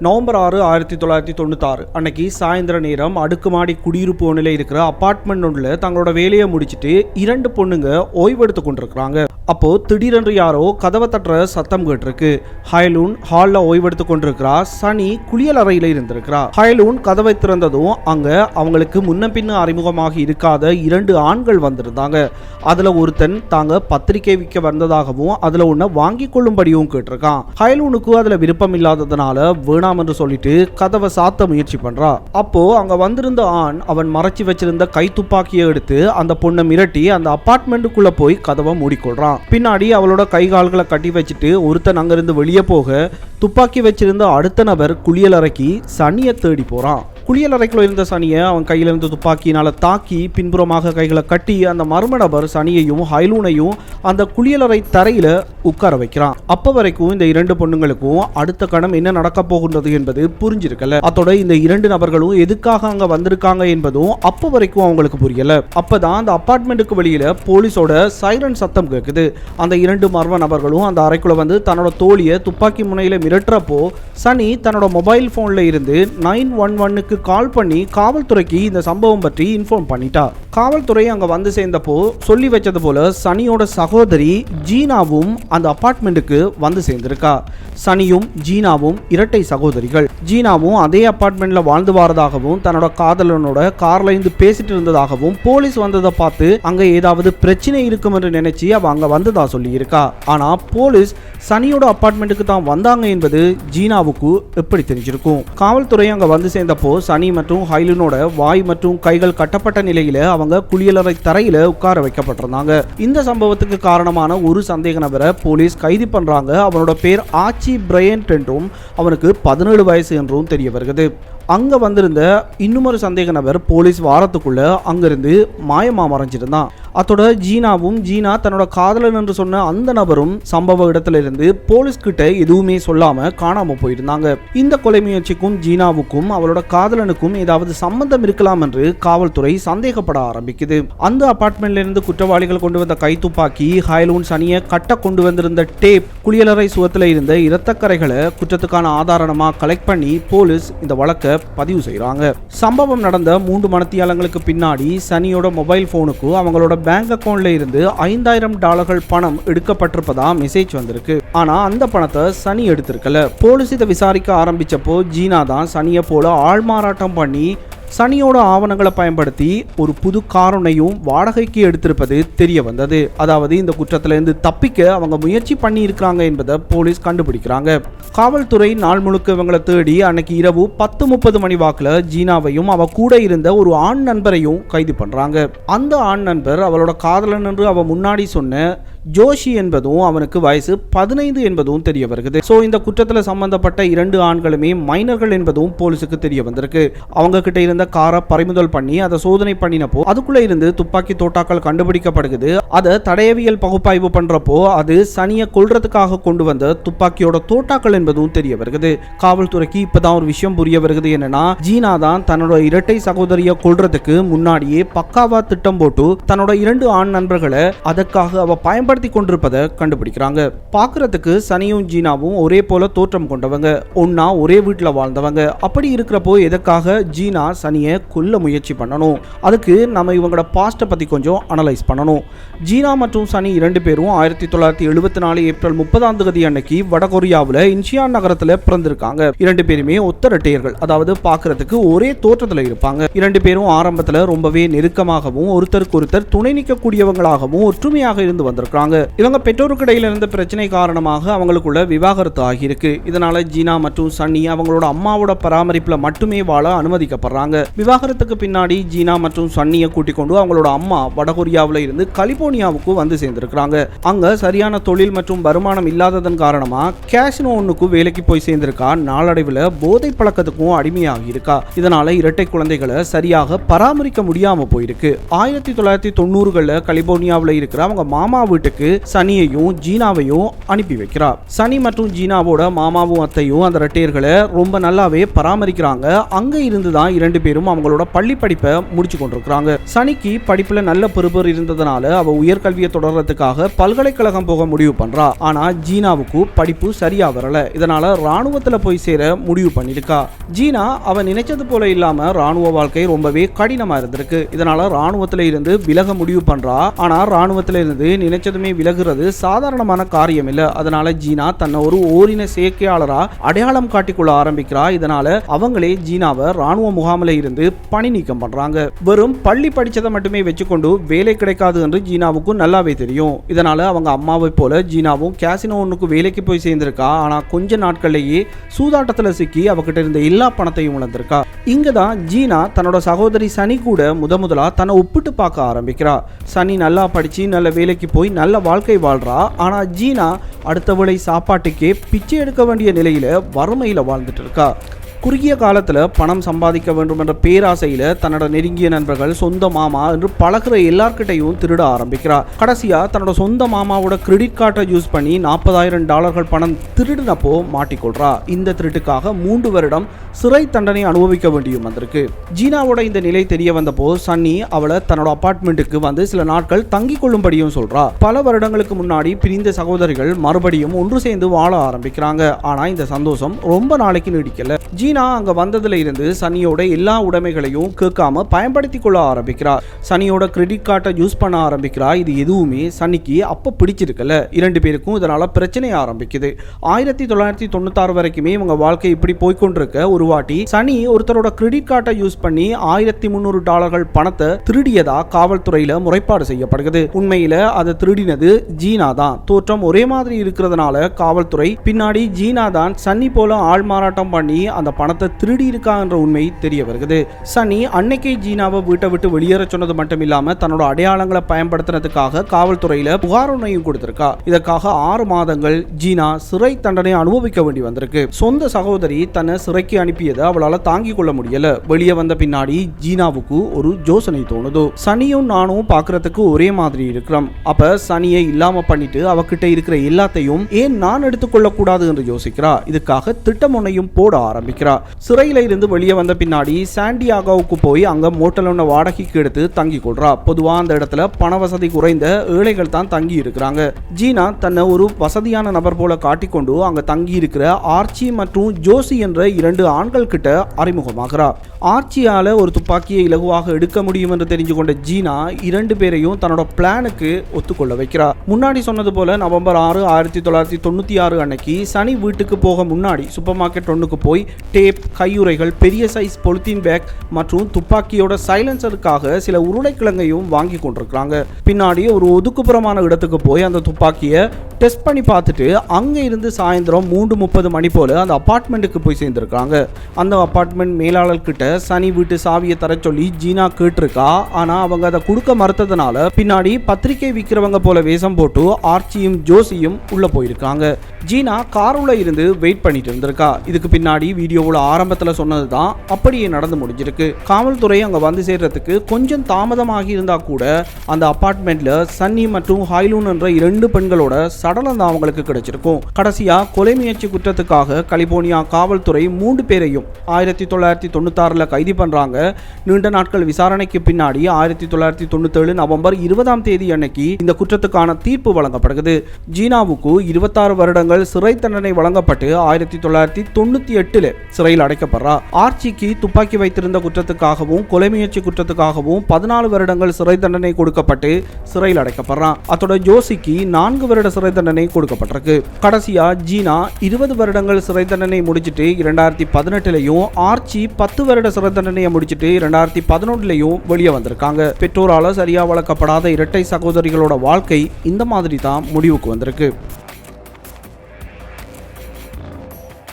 November ஆறு ஆயிரத்தி தொள்ளாயிரத்தி தொண்ணூத்தாறு. அன்னைக்கு சாயந்தர நேரம் அடுக்குமாடி குடியிருப்பு ஒன்றில் இருக்கிற அப்பார்ட்மெண்ட் ஒன்றில் தங்களோட வேலையை முடிச்சிட்டு இரண்டு பொண்ணுங்க ஓய்வெடுத்து கொண்டிருக்கிறாங்க. அப்போது திடீரென்று யாரோ கதவை தட்டுற சத்தம் கேட்டிருக்கு. ஹயலூன் ஹாலில் ஓய்வெடுத்து கொண்டிருக்கிறா. சனி குளியல் அறையில் இருந்திருக்கிறா. ஹயலூன் கதவை திறந்ததும் அங்கே அவங்களுக்கு முன்ன பின்ன அறிமுகமாக இருக்காத இரண்டு ஆண்கள் வந்திருந்தாங்க. அதில் ஒருத்தன் தாங்க பத்திரிக்கை விற்க வந்ததாகவும் அதில் ஒன்று வாங்கி கொள்ளும்படியும் கேட்டிருக்கான். ஹயலூனுக்கு அதில் விருப்பம் இல்லாததுனால வேணாம் என்று சொல்லிட்டு கதவை சாத்த முயற்சி பண்ணுறா அப்போ அங்கே வந்திருந்த ஆண் அவன் மறைச்சி வச்சிருந்த கை துப்பாக்கியை எடுத்து அந்த பொண்ணை மிரட்டி அந்த அப்பார்ட்மெண்ட்டுக்குள்ளே போய் கதவை மூடிக்கொள்றான். பின்னாடி அவளோட கை கால்களை கட்டி வச்சுட்டு ஒருத்தன் அங்கிருந்து வெளியே போக துப்பாக்கி வச்சிருந்த அடுத்த நபர் குளியலறைக்கு சனியை தேடி போறான். குளியலறைக்குள்ள இருந்த சனியை அவன் கையிலிருந்து துப்பாக்கியினால் தாக்கி பின்புறமாக கைகளை கட்டி அந்த மர்ம நபர் சனியையும் ஹைலூனையும் அந்த குளியலறை தரையில் உட்கார வைக்கிறான். அப்போ வரைக்கும் இந்த இரண்டு பொண்ணுங்களுக்கும் அடுத்த கணம் என்ன நடக்க போகின்றது என்பது புரிஞ்சிருக்கல. அதோட இந்த இரண்டு நபர்களும் எதுக்காக அங்கே வந்திருக்காங்க என்பதும் அப்போ வரைக்கும் அவங்களுக்கு புரியல. அப்போதான் அந்த அப்பார்ட்மெண்ட்டுக்கு வெளியில் போலீஸோட சைரன் சத்தம் கேட்குது அந்த இரண்டு மர்ம நபர்களும் அந்த அறைக்குள்ள வந்து தன்னோட தோழியை துப்பாக்கி முனையில் மிரட்டுறப்போ சனி தன்னோட மொபைல் ஃபோனில் இருந்து நைன் ஒன் ஒன்னுக்கு கால் பண்ணி காவல்துறைக்கு இந்த சம்பவம் பற்றி இன்ஃபார்ம் பண்ணிட்டா காவல்துறை அங்கே வந்து சேர்ந்தப்போ சொல்லி வச்சது போல சனியோட சகோதரி ஜீனாவும் அந்த அபார்ட்மெண்ட்டுக்கு வந்து சேர்ந்திருக்கா. சனியும் ஜீனாவும் இரட்டை சகோதரிகள். ஜீனாவும் அதே அப்பார்ட்மெண்ட்டில் வாழ்ந்து வரதாகவும் தன்னோட காதலனோட கார்ல இருந்து பேசிட்டு இருந்ததாகவும் போலீஸ் வந்ததை பார்த்து அங்கே ஏதாவது பிரச்சனை இருக்கும் என்று நினைச்சு அவ அங்கே வந்ததா சொல்லியிருக்கா. ஆனால் போலீஸ் சனியோட அப்பார்ட்மெண்ட்டுக்கு தான் வந்தாங்க என்பது ஜீனாவுக்கு எப்படி தெரிஞ்சிருக்கும். காவல்துறை அங்கே வந்து சேர்ந்தப்போ சனி மற்றும் ஹைலினோட வாய் மற்றும் கைகள் கட்டப்பட்ட நிலையில் அவங்க குளியலறை தரையில உட்கார வைக்கப்பட்டிருந்தாங்க. இந்த சம்பவத்துக்கு காரணமான ஒரு சந்தேக நபரை போலீஸ் கைது பண்றாங்க. அவனோட பேர் ஆச்சி பிரையன்ட் என்றும் அவனுக்கு பதினேழு வயசு என்றும் தெரிய வருகிறது. அங்கே வந்திருந்த இன்னுமொரு சந்தேக நபர் போலீஸ் வாரத்துக்குள்ளே அங்கேருந்து மாயமா மறைஞ்சிருந்தான் அத்தோட ஜீனாவும் ஜீனா தன்னோட காதலன் என்று சொன்ன அந்த நபரும் சம்பவ இடத்துல இருந்து போலீஸ் கிட்ட எதுவுமே சொல்லாம காணாம போயிருந்தாங்க. இந்த கொலை முயற்சிக்கும் ஜீனாவுக்கும் அவளோட காதலனுக்கும் ஏதாவது சம்பந்தம் இருக்கலாம் என்று காவல்துறை சந்தேகப்பட ஆரம்பிக்குது. அந்த அபார்ட்மெண்ட்ல இருந்து குற்றவாளிகள் கொண்டு வந்த கைத்துப்பாக்கி ஹயலூன் சனியை கட்ட கொண்டு வந்திருந்த டேப் குளியலறை சுவத்துல இருந்த இரத்தக்கரைகளை குற்றத்துக்கான ஆதாரமா கலெக்ட் பண்ணி போலீஸ் இந்த வழக்கை பதிவு செய்கிறாங்க சம்பவம் நடந்த மூன்று மணத்தியாலங்களுக்கு பின்னாடி சனியோட மொபைல் போனுக்கு அவங்களோட பேங்க் அக்கவுண்ட்ல இருந்து ஐந்தாயிரம் டாலர்கள் பணம் எடுக்கப்பட்டிருப்பதா மெசேஜ் வந்திருக்கு. ஆனா அந்த பணத்தை சனி எடுத்திருக்கல. போலீஸ் இதை விசாரிக்க ஆரம்பிச்சப்போ ஜீனா தான் சனியை போல ஆள்மாறாட்டம் பண்ணி சனியோட ஆவணங்களை பயன்படுத்தி ஒரு புது காரணையும் வாடகைக்கு எடுத்திருப்பது தெரிய வந்தது. அதாவது இந்த குற்றத்திலிருந்து தப்பிக்க அவங்க முயற்சி பண்ணி இருக்கிறாங்க என்பதை போலீஸ் கண்டுபிடிக்கிறாங்க. காவல்துறை நாள் முழுக்க இவங்களை தேடி அன்னைக்கு இரவு பத்து முப்பது மணி வாக்குல ஜீனாவையும் அவ கூட இருந்த ஒரு ஆண் நண்பரையும் கைது பண்றாங்க. அந்த ஆண் நண்பர் அவளோட காதலன் என்று அவ முன்னாடி சொன்ன ஜோஷி என்பதும் அவனுக்கு வயசு பதினைந்து என்பதும் தெரிய வருகிறது. ஸோ இந்த குற்றத்தில் சம்பந்தப்பட்ட இரண்டு ஆண்களுமே மைனர்கள் என்பதும் போலீஸுக்கு தெரிய வந்திருக்கு. அவங்க கிட்ட இருந்த காரை பறிமுதல் பண்ணி அதை சோதனை பண்ணினப்போ அதுக்குள்ள இருந்து துப்பாக்கி தோட்டாக்கள் கண்டுபிடிக்கப்படுகிறது. அதை தடயவியல் பகுப்பாய்வு பண்றப்போ அது சனியை கொல்றதுக்காக கொண்டு வந்த துப்பாக்கியோட தோட்டாக்கள் என்பதும் தெரிய வருகிறது. காவல்துறைக்கு இப்பதான் ஒரு விஷயம் புரிய வருகிறது என்னன்னா ஜீனா தான் தன்னோட இரட்டை சகோதரியை கொல்றதுக்கு முன்னாடியே பக்காவா திட்டம் போட்டு தன்னோட இரண்டு ஆண் நண்பர்களை அதற்காக அவ பயன்படுத்தி கொண்டிருப்பதை கண்டுபிடிக்கிறாங்க. பார்க்கறதுக்கு சனியும் ஜீனாவும் ஒரே போல தோற்றம் கொண்டவங்க. ஒன்னா ஒரே வீட்டில் வாழ்ந்தவங்க. அப்படி இருக்கிறப்போ எதற்காக ஜீனா சனியை கொல்ல முயற்சி பண்ணணும்? அதுக்கு நம்ம இவங்களோட பாஸ்ட்டை பத்தி கொஞ்சம் அனலைஸ் பண்ணணும். ஜீனா மற்றும் சனி இரண்டு பேரும் ஆயிரத்தி தொள்ளாயிரத்தி எழுபத்தி நாலு ஏப்ரல் முப்பதாம் தேதி அன்னைக்கு வடகொரியாவில் இன்சியான் நகரத்தில் பிறந்திருக்காங்க. இரண்டு பேருமே ஒத்த இரட்டையர்கள் அதாவது பார்க்கறதுக்கு ஒரே தோற்றத்தில் இருப்பாங்க. இரண்டு பேரும் ஆரம்பத்தில் ரொம்பவே நெருக்கமாகவும் ஒருத்தருக்கு ஒருத்தர் துணை நிற்கக்கூடியவங்களாகவும் ஒற்றுமையாக இருந்து வந்திருக்காங்க இவங்க பெற்றோருக்கு இடையில இருந்த பிரச்சனை காரணமாக அவங்களுக்குள்ள விவாகரத்து ஆகியிருக்கு இதனால ஜீனா மற்றும் சன்னி அவங்களோட அம்மாவோட பராமரிப்புல மட்டுமே வாழ அனுமதிக்கப்படுறாங்க. விவாகரத்துக்கு பின்னாடி ஜீனா மற்றும் சன்னியை கூட்டிக் கொண்டு அவங்களோட அம்மா வடகொரியாவில் இருந்து கலிபோர்னியாவுக்கு வந்து சேர்ந்திருக்கிறாங்க. அங்க சரியான தொழில் மற்றும் வருமானம் இல்லாததன் காரணமா கேஷினோ ஒன்னுக்கு வேலைக்கு போய் சேர்ந்திருக்கா. நாளடைவில் போதை பழக்கத்துக்கும் அடிமையாகி இருக்கா இதனால இரட்டை குழந்தைகளை சரியாக பராமரிக்க முடியாம போயிருக்கு. ஆயிரத்தி தொள்ளாயிரத்தி தொண்ணூறுகளில் கலிபோர்னியாவில் இருக்கிற அவங்க மாமா வீட்டுக்கு இடத்துக்கு சனியையும் ஜீனாவையும் அனுப்பி வைக்கிறார். சனி மற்றும் ஜீனாவோட மாமாவும் அத்தையும் அந்த ரெட்டையர்களை ரொம்ப நல்லாவே பராமரிக்கிறாங்க. அங்க இருந்து தான் இரண்டு பேரும் அவங்களோட பள்ளி படிப்பை முடிச்சு கொண்டிருக்கிறாங்க. சனிக்கு படிப்புல நல்ல பெருபர் இருந்ததுனால அவ உயர்கல்வியை தொடர்றதுக்காக பல்கலைக்கழகம் போக முடிவு பண்றா. ஆனா ஜீனாவுக்கு படிப்பு சரியா வரல. இதனால ராணுவத்துல போய் சேர முடிவு பண்ணிருக்கா. ஜீனா அவ நினைச்சது போல இல்லாம ராணுவ வாழ்க்கை ரொம்பவே கடினமா இருந்திருக்கு. இதனால ராணுவத்துல இருந்து விலக முடிவு பண்றா. ஆனா ராணுவத்துல இருந்து நினைச்சதுமே விலகுறது சாதாரணமான காரியம் இல்ல அதனால ஜீனா தன்னை ஒரு ஓரின சேர்க்கையாளரா அடையாளம் காட்டிக்கொள்ள ஆரம்பிக்கிறா. இதனால அவங்களே ஜீனாவை ராணுவ முகாமில் இருந்து பணி நீக்கம் பண்றாங்க. வெறும் பள்ளி படிச்சதை மட்டுமே வச்சுக்கொண்டு வேலை கிடைக்காது என்று ஜீனாவுக்கும் நல்லாவே தெரியும். இதனால அவங்க அம்மாவை போல ஜீனாவும் கேசினோ ஒன்றுக்கு வேலைக்கு போய் சேர்ந்திருக்கா. ஆனா கொஞ்ச நாட்கள்லேயே சூதாட்டத்துல சிக்கி அவகிட்ட இருந்த எல்லா பணத்தையும் உணர்ந்திருக்கா இங்க தான் ஜீனா தன்னோட சகோதரி சனி கூட முத முதலா தன்னை ஒப்பிட்டு பார்க்க ஆரம்பிக்கிறா. சனி நல்லா படிச்சு நல்ல வேலைக்கு போய் நல்ல வாழ்க்கை வாழ்றா. ஆனா ஜீனா அடுத்தவளை சாப்பாட்டுக்கே பிச்சை எடுக்க வேண்டிய நிலையில வறுமையில் வாழ்ந்துட்டு இருக்கா. குறுகிய காலத்தில் பணம் சம்பாதிக்க வேண்டும் என்ற பேராசையில் தன்னோட நெருங்கிய நண்பர்கள் சொந்த மாமா என்று பழகுற எல்லார்கிட்டையும் திருட ஆரம்பிக்கிறார். கடைசியாக தன்னோட சொந்த மாமாவோட கிரெடிட் கார்டை யூஸ் பண்ணி நாற்பதாயிரம் டாலர்கள் பணம் திருடினப்போ மாட்டிக்கொள்றா இந்த திருட்டுக்காக மூன்று வருடம் சிறை தண்டனை அனுபவிக்க வேண்டியும் வந்திருக்கு. ஜீனாவோட இந்த நிலை தெரிய வந்தப்போ சன்னி அவளை தன்னோட அபார்ட்மெண்ட்டுக்கு வந்து சில நாட்கள் தங்கிக் கொள்ளும்படியும் சொல்றா பல வருடங்களுக்கு முன்னாடி பிரிந்த சகோதரிகள் மறுபடியும் ஒன்று சேர்ந்து வாழ ஆரம்பிக்கிறாங்க. ஆனா இந்த சந்தோஷம் ரொம்ப நாளைக்கு நீடிக்கல. ஜீனா அங்க வந்ததுல இருந்து சனியோட எல்லா உடைமைகளையும் கேட்காம பயன்படுத்தி கொள்ள ஆரம்பிக்கிறார். சனியோட கிரெடிட் கார்டை யூஸ் பண்ண ஆரம்பிக்கிறா. இது எதுவுமே சனிக்கு அப்ப பிடிச்சிருக்கல. இரண்டு பேருக்கும் இதனால பிரச்சனை ஆரம்பிக்குது. ஆயிரத்தி தொள்ளாயிரத்தி தொண்ணூத்தாறு வரைக்குமே இவங்க வாழ்க்கை இப்படி போய்க்கொண்டிருக்க ஒரு வாட்டி சனி ஒருத்தரோட கிரெடிட் கார்டை யூஸ் பண்ணி ஆயிரத்தி முந்நூறு டாலர்கள் பணத்தை திருடியதா காவல்துறையில முறைப்பாடு செய்யப்படுகிறது. உண்மையில அதை திருடினது ஜீனா தான். தோற்றம் ஒரே மாதிரி இருக்கிறதுனால காவல்துறை பின்னாடி ஜீனா தான் சன்னி போல ஆள் மாறாட்டம் பண்ணி அந்த பணத்தை திருடி இருக்கா என்ற உண்மை தெரிய வருகிறது. சனி அன்னைக்கே ஜீனாவை வீட்டை விட்டு வெளியேற சொன்னது மட்டும் இல்லாம தன்னோட அடையாளங்களை பயன்படுத்தினதுக்காக காவல்துறையில புகார் ஒன்றையும் கொடுத்திருக்கா. இதற்காக ஆறு மாதங்கள் ஜீனா சிறை தண்டனை அனுபவிக்க வேண்டி வந்திருக்கு. சொந்த சகோதரி தன்னை சிறைக்கு அனுப்பியதை அவளால தாங்கிக் கொள்ள முடியல. வெளியே வந்த பின்னாடி ஜீனாவுக்கு ஒரு யோசனை தோணுது. சனியும் நானும் பார்க்கறதுக்கு ஒரே மாதிரி இருக்கிறோம். அப்ப சனியை இல்லாம பண்ணிட்டு அவகிட்ட இருக்கிற எல்லாத்தையும் ஏன் நான் எடுத்துக்கொள்ள கூடாது என்று யோசிக்கிறா. இதுக்காக திட்டம் ஒன்னையும் போட ஆரம்பிக்கிறா. சிறையில இருந்து வெளியே வந்த பின்னாடி சாண்டியாகோவுக்கு போய் அங்க மோட்டல் ஒன்று வாடகைக்கு எடுத்து தங்கி கொள்றா பொதுவா அந்த இடத்துல பண வசதி குறைந்த ஏழைகள் தான் தங்கி இருக்கிறாங்க. ஜீனா தன்னை ஒரு வசதியான நபர் போல காட்டிக்கொண்டு அங்க தங்கி இருக்கிற ஆர்ச்சி மற்றும் ஜோசி என்ற இரண்டு ஆண்கள் கிட்ட அறிமுகமாகிறா ஆர்ச்சியால் ஒரு துப்பாக்கியை இலகுவாக எடுக்க முடியும் என்று தெரிஞ்சு கொண்ட ஜீனா இரண்டு பேரையும் தன்னோட பிளானுக்கு ஒத்துக்கொள்ள வைக்கிறார். முன்னாடி சொன்னது போல நவம்பர் ஆறு ஆயிரத்தி தொள்ளாயிரத்தி தொண்ணூற்றி ஆறு அன்னைக்கு சனி வீட்டுக்கு போக முன்னாடி சூப்பர் மார்க்கெட் ஒன்றுக்கு போய் டேப் கையுறைகள் பெரிய சைஸ் பொலித்தீன் பேக் மற்றும் துப்பாக்கியோட சைலன்சருக்காக சில உருளைக்கிழங்கையும் வாங்கி கொண்டிருக்கிறாங்க. பின்னாடி ஒரு ஒதுக்குப்புறமான இடத்துக்கு போய் அந்த துப்பாக்கியை டெஸ்ட் பண்ணி பார்த்துட்டு அங்கே இருந்து சாயந்தரம் மூன்று முப்பது மணி போல் அந்த அப்பார்ட்மெண்ட்டுக்கு போய் சேர்ந்துருக்காங்க அந்த அப்பார்ட்மெண்ட் மேலாளர்கிட்ட சனி வீட்டு சாவியை தர சொல்லி ஜீனா கேட்டிருக்கா. ஆனா அவங்க அதை கொடுக்க மறுத்ததுனால பின்னாடி பத்திரிக்கை விற்கிறவங்க போல வேஷம் போட்டு ஆர்ச்சியும் ஜோசியும் உள்ள போயிருக்காங்க. ஜீனா காருள்ள இருந்து வெயிட் பண்ணிட்டு இருந்திருக்கா. இதுக்கு பின்னாடி வீடியோவில் ஆரம்பத்தில் சொன்னது தான் அப்படியே நடந்து முடிஞ்சிருக்கு. காவல்துறை அங்கே வந்து சேர்றதுக்கு கொஞ்சம் தாமதமாகி இருந்தா கூட அந்த அப்பார்ட்மெண்ட்ல சன்னி மற்றும் ஹாய்லூன் என்ற இரண்டு பெண்களோட சடலம் தான் அவங்களுக்கு கிடைச்சிருக்கும். கடைசியா கொலை முயற்சி குற்றத்துக்காக கலிபோர்னியா காவல்துறை மூன்று பேரையும் ஆயிரத்தி தொள்ளாயிரத்தி தொண்ணூத்தாறுல கைது பண்ணுறாங்க நீண்ட நாட்கள் விசாரணைக்கு பின்னாடி ஆயிரத்தி தொள்ளாயிரத்தி தொண்ணூத்தேழு நவம்பர் இருபதாம் தேதி அன்னைக்கு இந்த குற்றத்துக்கான தீர்ப்பு வழங்கப்படுகிறது. ஜீனாவுக்கு இருபத்தாறு வருடங்கள் சிறை தண்டனை வழங்கப்பட்டு ஆயிரத்தி தொள்ளாயிரத்தி தொண்ணூற்றி எட்டில் சிறையில் அடைக்கப்படுறா. ஆர்ச்சிக்கு துப்பாக்கி வைத்திருந்த குற்றத்துக்காகவும் கொலை முயற்சி குற்றத்துக்காகவும் பதினாலு வருடங்கள் சிறை தண்டனை கொடுக்கப்பட்டு சிறையில் அடைக்கப்படுறான் அத்தோட ஜோசிக்கு நான்கு வருட சிறை தண்டனை கொடுக்கப்பட்டிருக்கு. கடைசியா ஜீனா இருபது வருடங்கள் சிறை தண்டனை முடிச்சிட்டு இரண்டாயிரத்தி பதினெட்டுலையும் ஆர்ச்சி பத்து வருட வருட சிறை தண்டனையை முடிச்சுட்டு இரண்டாயிரத்தி பதினொன்றுலையும் வெளியே வந்திருக்காங்க. பெற்றோரால சரியா வளர்க்கப்படாத இரட்டை சகோதரிகளோட வாழ்க்கை இந்த மாதிரி தான் முடிவுக்கு வந்திருக்கு.